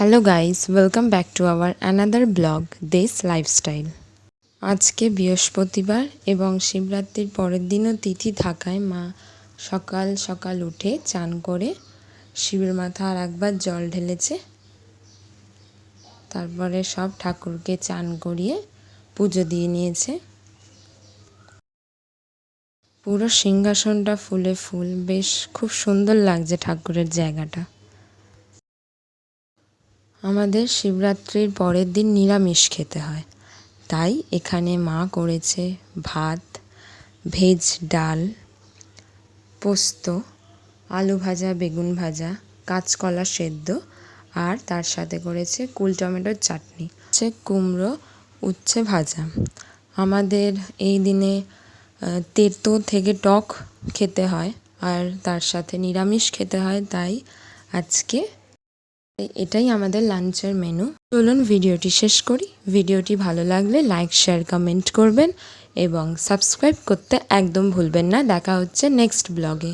Hello guys welcome back to our another blog Desh lifestyle আজকে বৃহস্পতিবার এবং শিবরাত্রির পরের দিনও তিথি থাকায় মা সকাল সকাল উঠে চান করে শিবের মাথা আর একবার জল ঢেলেছে। তারপরে সব ঠাকুরকে চান করিয়ে পুজো দিয়ে নিয়েছে। পুরো সিংহাসনটা ফুলে ফুল। বেশ খুব সুন্দর লাগছে ঠাকুরের জায়গাটা। আমাদের শিবরাত্রির পরের দিন নিরামিষ খেতে হয়। তাই এখানে মা করেছে ভাত, ভেজ ডাল, পোস্ত, আলু ভাজা, বেগুন ভাজা, কাঁচকলা সেদ্ধ আর তার সাথে করেছে কুল টমেটোর চাটনি। হচ্ছে কুমড়ো উচ্ছে ভাজা। আমাদের এই দিনে তেতো থেকে টক খেতে হয় আর তার সাথে নিরামিষ খেতে হয়। তাই আজকে এটাই আমাদের লাঞ্চের মেনু চলুন ভিডিওটি শেষ করি। ভিডিওটি ভালো লাগলে লাইক শেয়ার কমেন্ট করবেন এবং সাবস্ক্রাইব করতে একদম ভুলবেন না। দেখা হচ্ছে নেক্সট ব্লগে